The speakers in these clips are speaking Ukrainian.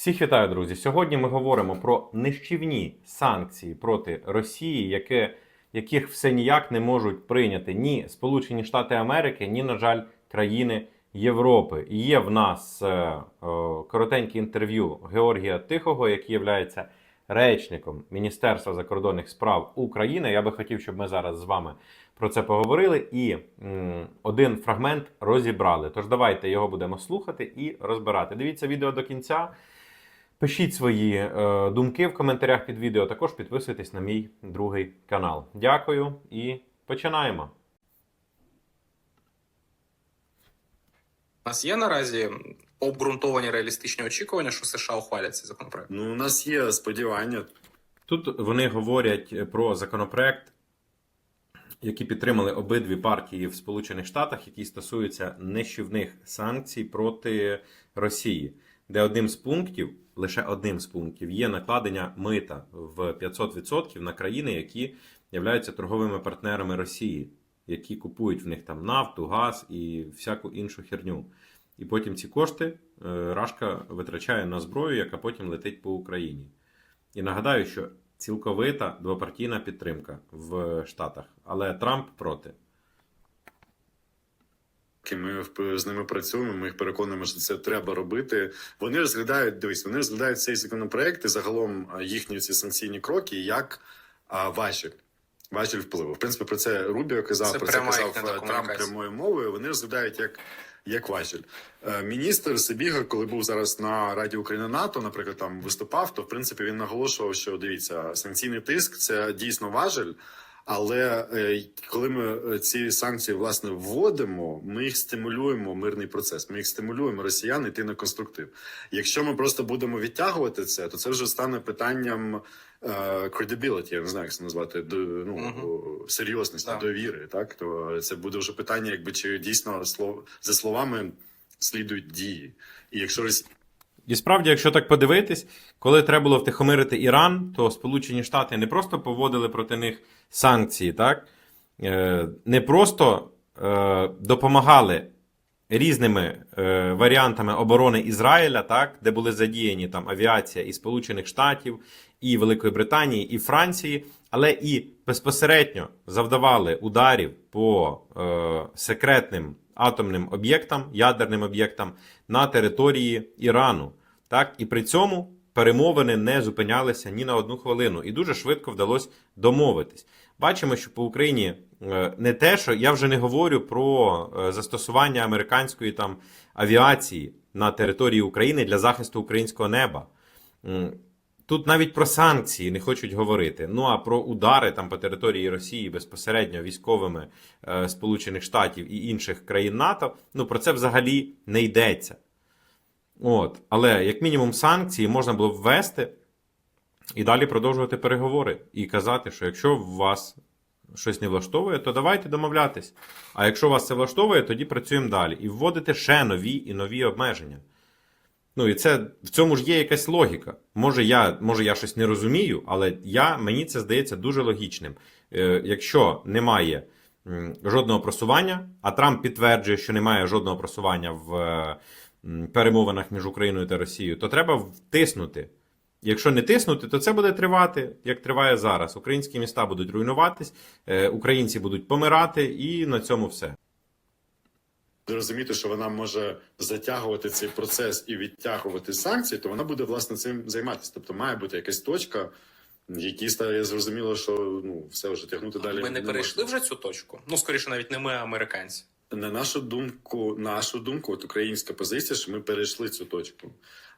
Всіх вітаю, друзі! Сьогодні ми говоримо про нищівні санкції проти Росії, яке, яких все ніяк не можуть прийняти ні Сполучені Штати Америки, ні, на жаль, країни Європи. Є в нас е, е, коротеньке інтерв'ю Георгія Тихого, який є речником Міністерства закордонних справ України. Я би хотів, щоб ми зараз з вами про це поговорили і м, один фрагмент розібрали. Тож давайте його будемо слухати і розбирати. Дивіться відео до кінця. Пишіть свої е, думки в коментарях під відео. Також підписуйтесь на мій другий канал. Дякую і починаємо. У нас є наразі обґрунтовані реалістичні очікування, що США ухвалять цей законопроект. Ну, у нас є сподівання. Тут вони говорять про законопроект, який підтримали обидві партії в Сполучених Штатах, який стосується нищівних санкцій проти Росії, де одним з пунктів, лише одним з пунктів, є накладення мита в 500% на країни, які являються торговими партнерами Росії, які купують в них там нафту, газ і всяку іншу херню. І потім ці кошти е, Рашка витрачає на зброю, яка потім летить по Україні. І нагадаю, що цілковита двопартійна підтримка в Штатах, але Трамп проти. Ми в- з ними працюємо. Ми їх переконуємо, що це треба робити. Вони розглядають дивись, вони розглядають цей законопроект і загалом їхні ці санкційні кроки як важіль. Важіль впливу. В принципі, про це Рубіо казав, Це про це казав е, Трамп прямою мовою. Вони розглядають як, як важіль. Е, Міністр Сибіга, коли був зараз на Раді України НАТО, наприклад, там виступав, то в принципі він наголошував, що дивіться, санкційний тиск це дійсно важель. Але е, коли ми е, ці санкції власне вводимо, ми їх стимулюємо мирний процес. Ми їх стимулюємо росіян йти на конструктив. Якщо ми просто будемо відтягувати це, то це вже стане питанням е, credibility, я не знаю, як це назвати, до ну серйозності, Так. довіри. Так то це буде вже питання, якби чи дійсно за словами слідують дії. І якщо Росія І справді, якщо так подивитись, коли треба було втихомирити Іран, то Сполучені Штати не просто поводили проти них санкції, так? Е, не просто е, допомагали різними е, варіантами оборони Ізраїля, так, де були задіяні там авіація і Сполучених Штатів, і Великої Британії, і Франції, але і безпосередньо завдавали ударів по секретним атомним об'єктам, ядерним об'єктам на території Ірану. Так, і при цьому перемовини не зупинялися ні на одну хвилину, і дуже швидко вдалося домовитись. Бачимо, що по Україні е, не те, що я вже не говорю про е, застосування американської там авіації на території України для захисту українського неба. Тут навіть про санкції не хочуть говорити. Ну а про удари там по території Росії безпосередньо військовими е, Сполучених Штатів і інших країн НАТО. Ну про це взагалі не йдеться. От, але як мінімум санкції можна було ввести і далі продовжувати переговори і казати, що якщо вас щось не влаштовує, то давайте домовлятись. А якщо вас це влаштовує, тоді працюємо далі і вводити ще нові і нові обмеження. Ну і це в цьому ж є якась логіка. Може, я, може, я щось не розумію, але я, мені це здається дуже логічним. Е, якщо немає жодного просування, а Трамп підтверджує, що немає жодного просування в е, перемовинах між Україною та Росією, то треба втиснути. Якщо не тиснути, то це буде тривати, як триває зараз. Українські міста будуть руйнуватись, е, українці будуть помирати, і на цьому все. Розуміти, що вона може затягувати цей процес і відтягувати санкції, то вона буде власне цим займатися. Тобто має бути якась точка, в якій стає зрозуміло, що ну все вже тягнути далі. Ми не перейшли можна. вже цю точку. Ну скоріше, навіть не ми, а американці. На нашу думку, нашу думку, от українська позиція, що ми перейшли цю точку.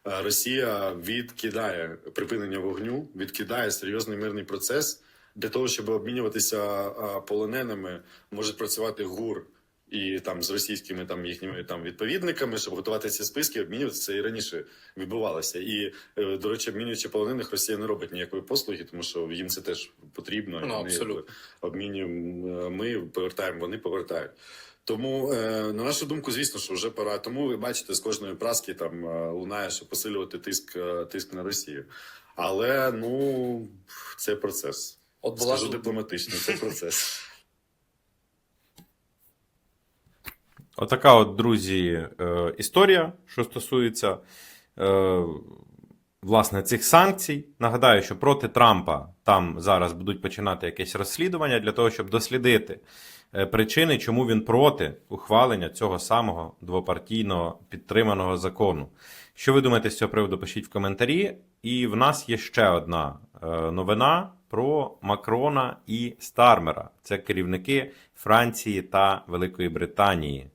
Росія відкидає припинення вогню, відкидає серйозний мирний процес для того, щоб обмінюватися полоненими, може працювати ГУР і там з російськими там їхніми там відповідниками, щоб готувати ці списки, обмінюватися це і раніше відбувалося. І е, до речі, обмінюючи полонених, Росія не робить ніякої послуги, тому що їм це теж потрібно. Ну, абсолютно. обмінюємо е, ми, повертаємо, вони повертають. Тому, е, на нашу думку, звісно, що вже пора. Тому ви бачите, з кожної праски там лунає, що посилювати тиск, тиск на Росію. Але ну це процес. От була Скажу дипломатично, це процес. Отака от, друзі, е, історія, що стосується е, власне цих санкцій. Нагадаю, що проти Трампа там зараз будуть починати якесь розслідування для того, щоб дослідити е, причини, чому він проти ухвалення цього самого двопартійного підтриманого закону. Що ви думаєте з цього приводу? Пишіть в коментарі. І в нас є ще одна новина про Макрона і Стармера. Це керівники Франції та Великої Британії.